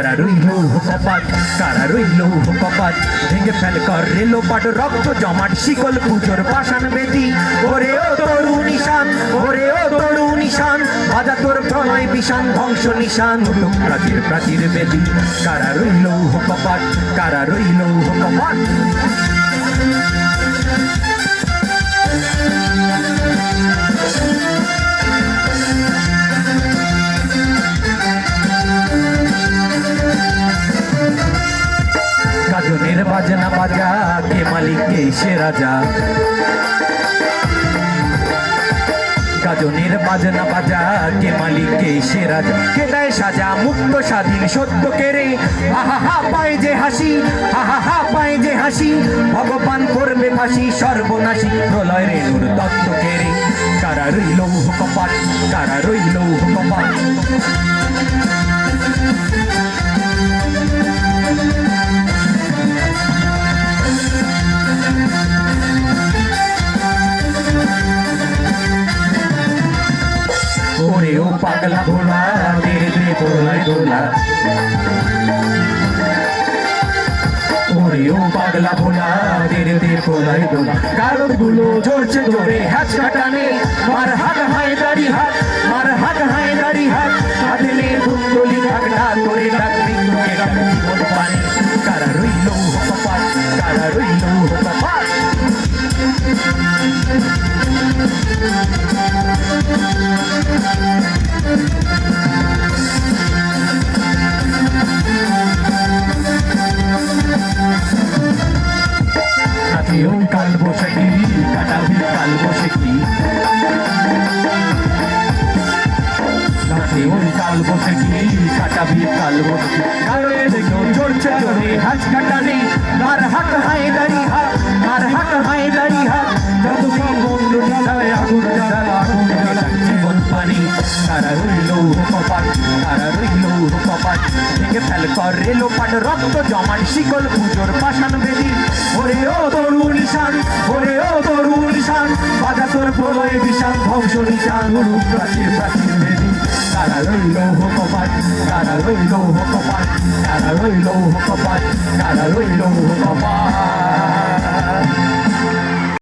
কারা রইল কপাট কারা রইল কপাট ভেঙে ফেল কর রেলো পাট রক্ত জমাট, শিকল পুজোর পাষাণ বেদি। ওরে ও তরু নিশান, ওরে ও তরু নিশান, বাজা তোর প্রণয় বিশান ধ্বংস নিশান। প্রাচীর প্রাচীর বেদি কারা রইল কপাট কারা রইল কপাট। গাজনের বাজনা বাজা, কে মালিক, কে সে রাজা? গাজনের বাজনা বাজা, কে মালিক, কে সে রাজা? কে দেয় সাজা, মুক্ত, স্বাধীন, সত্য কেড়ে আহা হা পায় যে হাসি আহা হা পায় যে হাসি, ভগবান করবে ফাঁসি, সর্বনাশী প্রলয় রেণুর তত্ত্ব কেড়ে কারা রইল কপাট কারা ওরে ও পাগলা ভোলা তেরে দে দোলায় দোলা ওরে ও পাগলা ভোলা তেরে দে দোলায় দোলা কারণগুলো ঝরছে ধরে হাত কাটানে মার হাত হায় দাড়ি হাত মার হাত হায় দাড়ি হাত আদলে কুন্দলি ঢাকনা করে ডাক মৃত্যুকে ডাক জীবন পানি কারা রইল কপাট কারা রইল রাতেও কাল বসে কাটাবি কাল বসে কি? রাতেও কাল বসে কি? কাটাবি জীবন পানি, তারা রইল কপাট তারা রইল কপাট কর রেলো পাট রক্ত জমান শিকল, পুজোর পাশান বেদি। ওরে ও তরুণ নিশান ওরে ও তরুণ নিশান বাজা তোর প্রলয় বিশাল ধ্বংস নিশান গুরু প্রাচীর প্রাচীর বেদি। তারা রইল কপাট তারা রইল কপাট তারা রইল কপাট তারা রইল কপাট